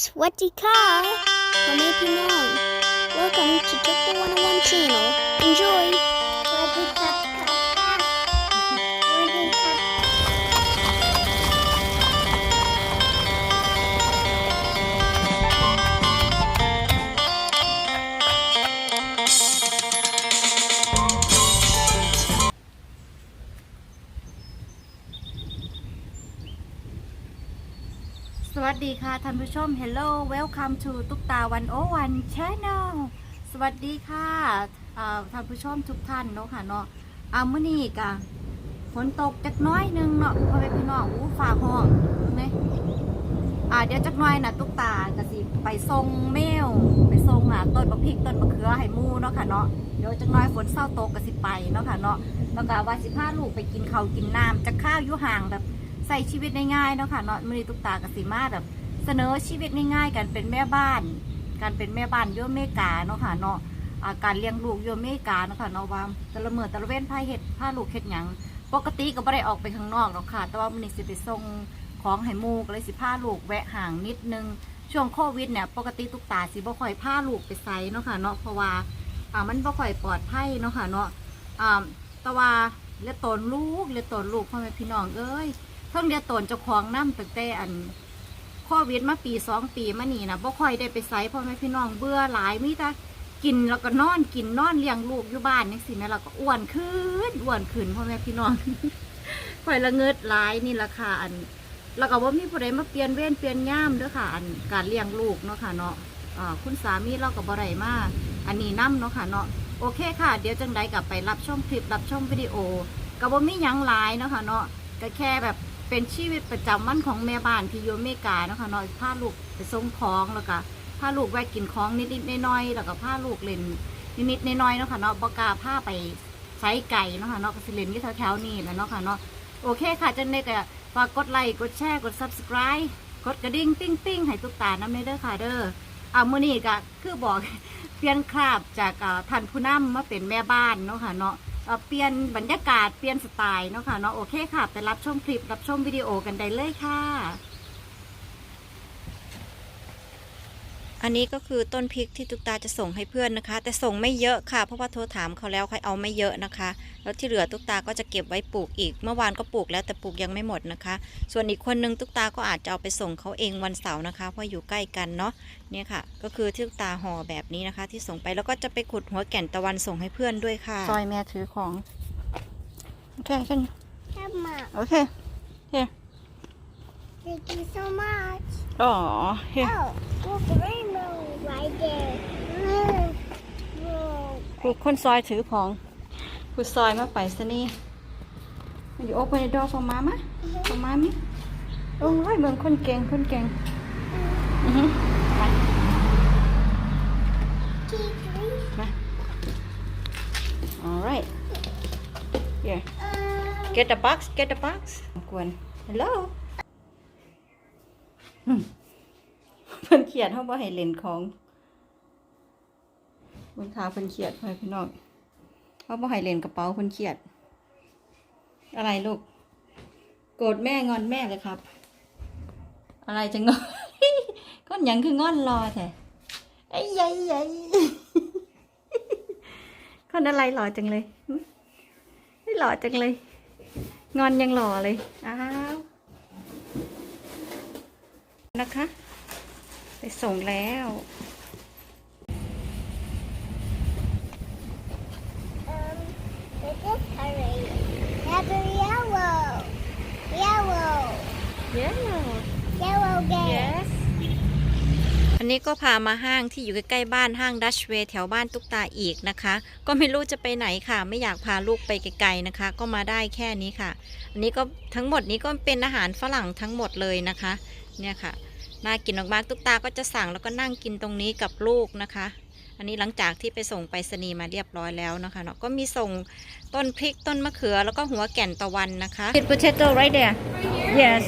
สวัสดีค่ะพ่อแม่พี่น้อง Welcome to Tuk the 101 channel Enjoy ดีค่ะท่านผู้ชม Hello Welcome to ตุ๊กตาวันโอวัน Channel สวัสดีค่ะท่านผู้ชมทุกท่านเนาะค่ะเนาะอามื้อนี้กะฝนตกจักน้อยหนึงเนาะพ่อแม่พี่น้องอู้ฟ้าห้องเนไหมอ่าเดี๋ยวจักน้อยนะตุ๊กตากะสิไปส่งเมลไปส่งอะต้นบักพริกต้นบักเขือให้มูเนาะค่ะเนาะเดี๋ยวจักน้อยฝนเศร้าตกกะสิไปเนาะค่ะเนาะแล้วก็ว่าสิพาลูกไปกินข้าวกินน้ำจะข้าวอยู่ห่างแบบ ใส่ชีวิตง่ายๆเนาะค่ะเนาะมือนี้ตุ๊กตากับสีมาแบบ เสนอชีวิตง่ายๆ กันเป็นแม่บ้าน การเป็นแม่บ้านโยมเมกาเนาะค่ะเนาะการเลี้ยงลูกโยมเมกาเนาะค่ะเนาะว่าแต่ละเมื่อแต่ละเว้นพาเห็ดพาลูกเห็ดหยังปกติก็ไม่ได้ออกไปข้างนอกหรอกค่ะ แต่ว่ามือนี้สิไปส่งของให้มูกเลยสิพาลูกแวะห่างนิดนึง ช่วงโควิดเนี่ยปกติตุกตาสิบ่ค่อยพาลูกไปไสเนาะค่ะเนาะเพราะว่าอ่ามันบ่ค่อยปลอดภัยเนาะค่ะเนาะอ่าแต่ว่าเลี้ยตนลูกเลี้ยตนลูกพ่อแม่พี่น้องเอ้ย เพิ่งเดียวตนเจ้าของน้ำตั้งแต่อันโควิดมาปีสองปีมานี่นะบ่ค่อยได้ไปไสพ่อแม่พี่น้องเบื่อหลายมิต่กินแล้วก็นอนกินนอนเลี้ยงลูกอยู่บ้านนี่สิแม่เราก็อ้วนขึ้นอ้วนขึ้นพ่อแม่พี่น้องค่อยละเงิดหลายนี่ราคาอัน แล้วก็ว่ามีผู้ใดมาเปลี่ยนเว้นเปลี่ยนย่ามเด้อค่ะ อันการเลี้ยงลูกเนาะค่ะเนาะคุณสามีเราก็บ่ได้มาอันนี้นํเนาะค่ะเนาะโอเคค่ะ เดี๋ยวจังใดกลับไปรับชมคลิปรับชมวิดีโอก็บ่มียังหลายเนาะค่ะเนาะก็แค่แบบ เป็นชีวิตประจำวันของแม่บ้านที่อยู่อเมริกาเนาะค่ะเนาะพาลูกไปส่งของแล้วก็พาลูกแวะกินของนิดๆน้อยๆแล้วก็พาลูกเล่นนิดๆน้อยๆเนาะค่ะเนาะบ่กล้าพาไปไสไก่เนาะค่ะเนาะก็สิเล่นอยู่แถวๆนี้แหล้วเนาะค่ะเนาะโอเคค่ะจันเด็กอะฝากกดไลค์กดแชร์กด subscribe กดกระดิ่งปิ้งปิ้งให้ตุ๊กตาน้ำเนเด้อค่ะเด้ออามือนี้ก็คือบอกเปลี่ยนคราบจากท่านผู้นำมาเป็นแม่บ้านเนาะค่ะเนาะ เปลี่ยนบรรยากาศเปลี่ยนสไตล์เนาะค่ะเนาะโอเคค่ะ ไปรับชมคลิปรับชมวิดีโอกันได้เลยค่ะ อันนี้ก็คือต้นพริกที่ตุ๊กตาจะส่งให้เพื่อนนะคะ แต่ส่งไม่เยอะค่ะ เพราะว่าโทรถามเขาแล้วเขาเอาไม่เยอะนะคะ แล้วที่เหลือตุ๊กตาก็จะเก็บไว้ปลูกอีก เมื่อวานก็ปลูกแล้วแต่ปลูกยังไม่หมดนะคะ ส่วนอีกคนนึงตุ๊กตาก็อาจจะเอาไปส่งเขาเองวันเสาร์นะคะเพราะอยู่ใกล้กันเนาะเนี่ยค่ะ ก็คือที่ตุ๊กตาห่อแบบนี้นะคะ ที่ส่งไปแล้วก็จะไปขุดหัวแก่นตะวันส่งให้เพื่อนด้วยค่ะซอยแม่ถือของโอเคขึ้น Come on โอเค Thank you so much อ๋อ Oh look a rainbow right there Look. Whoa. ครูคนซอยถือของครูซอยมาไปซะนี่ You open the door for mama for mommy โอ้ยเมืองคนเก่งคนเก่งอือฮึไป Key three มา alright here Uh, get the box get the box กวน hello อืม เขียนเขาบ่ให้เล่นของบิ่งขาเพิ่นเขียดไปพี่น้องเขาบ่ให้เล่นกระเป๋าเพิ่นเขียด อะไรลูก โกรธแม่งอนแม่เลยครับ อะไรจะงอนก้อนหยังคืองอนรอแท้ไอ้ใหญ่ใหญ่คนอะไรหล่อจังเลยไม่หล่อจังเลย งอนยังหล่อเลย อ้าว นะคะ ไปส่งแล้ว um, with this color. That's a yellow. Yellow. yeah Yellow game. yes อันนี้ก็พามาห้างที่อยู่ใกล้ๆบ้านห้างดัชเวย์แถวบ้านตุ๊กตาอีกนะคะ ก็ไม่รู้จะไปไหนค่ะ ไม่อยากพาลูกไปไกลๆนะคะ ก็มาได้แค่นี้ค่ะ อันนี้ก็ทั้งหมดนี้ก็เป็นอาหารฝรั่งทั้งหมดเลยนะคะ เนี่ยค่ะ มากินมากๆตุ๊กตาก็จะสั่งแล้วก็นั่งกินตรงนี้กับลูกนะคะ อันนี้หลังจากที่ไปส่งไปรษณีย์มาเรียบร้อยแล้วนะคะเนาะก็มีส่งต้นพริกต้นมะเขือแล้วก็หัวแก่นตะวันนะคะ Sweet potato right there yes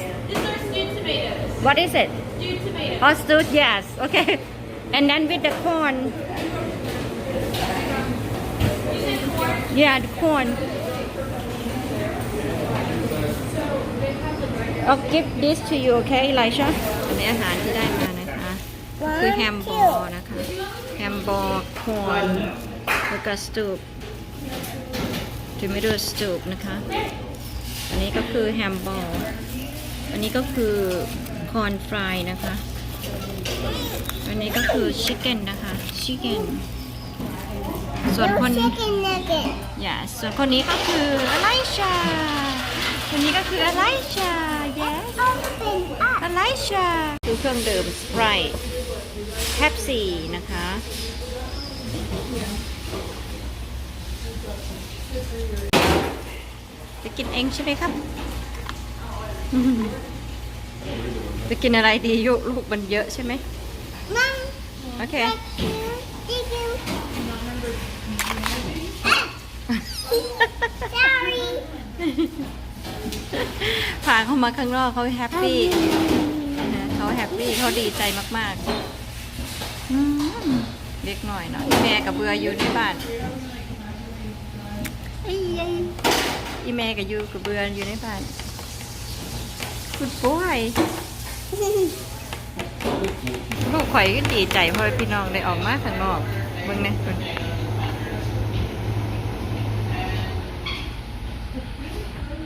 what is it oh stew yes okay and then with the corn yeah the corn I'll give this to you okay Elisha อันนี้อาหารที่ได้มานะคะ คือแฮมบอลนะคะ แฮมบอลคอนแล้วก็สตูปทูมิโดสตูปนะคะ อันนี้ก็คือแฮมบอลอันนี้ก็คือคอนฟรายนะคะ อันนี้ก็คือชิคเก้นนะคะ ชิคเก้นส่วนคน chicken nugget อย่าส่วนคนนี้ก็คืออไลชาคนนี้ก็คืออไลชา yes open up อไล ชาคือเครื่องดื่มสไปร์แคปซีนะคะ จะกินเองใช่ไหมครับ จะกินอะไรดียุลูกมันเยอะใช่ไหม mom โอเค chicken sorry พาเขามาข้างนอกเขาแฮปปี้นะ เขาแฮปปี้เขาดีใจมากๆอืมเล็กหน่อยเนาะอีแม่กับเบืออยู่ในบ้านอีอีแม่กับยูกับเบืออยู่ในบ้านคุณป่วยลูกข่อยก็ดีใจเพราะพี่น้องได้ออกมาข้างนอกเบิ่งเนี่ยเพิ่น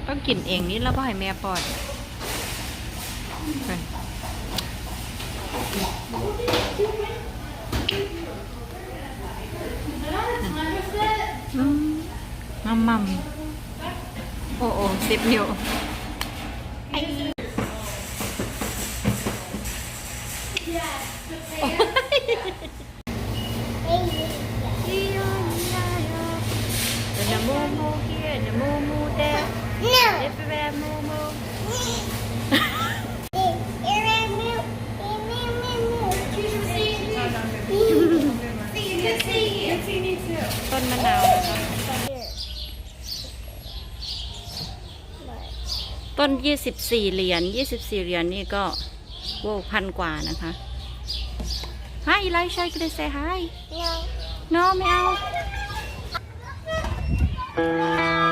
ต้องกินเองนี่แล้วพ่อให้แม่ป้อนเพิ่นอืม มัมมัมโอ้โอ้สิบนิ้ว The moo here, the moo moo there, no everywhere moo moo. Choose ต้น 24 เหรียญ 24 เหรียญนี่ก็โว้พันกว่านะคะ Hi Elisha can I say hi no No ไม่เอา no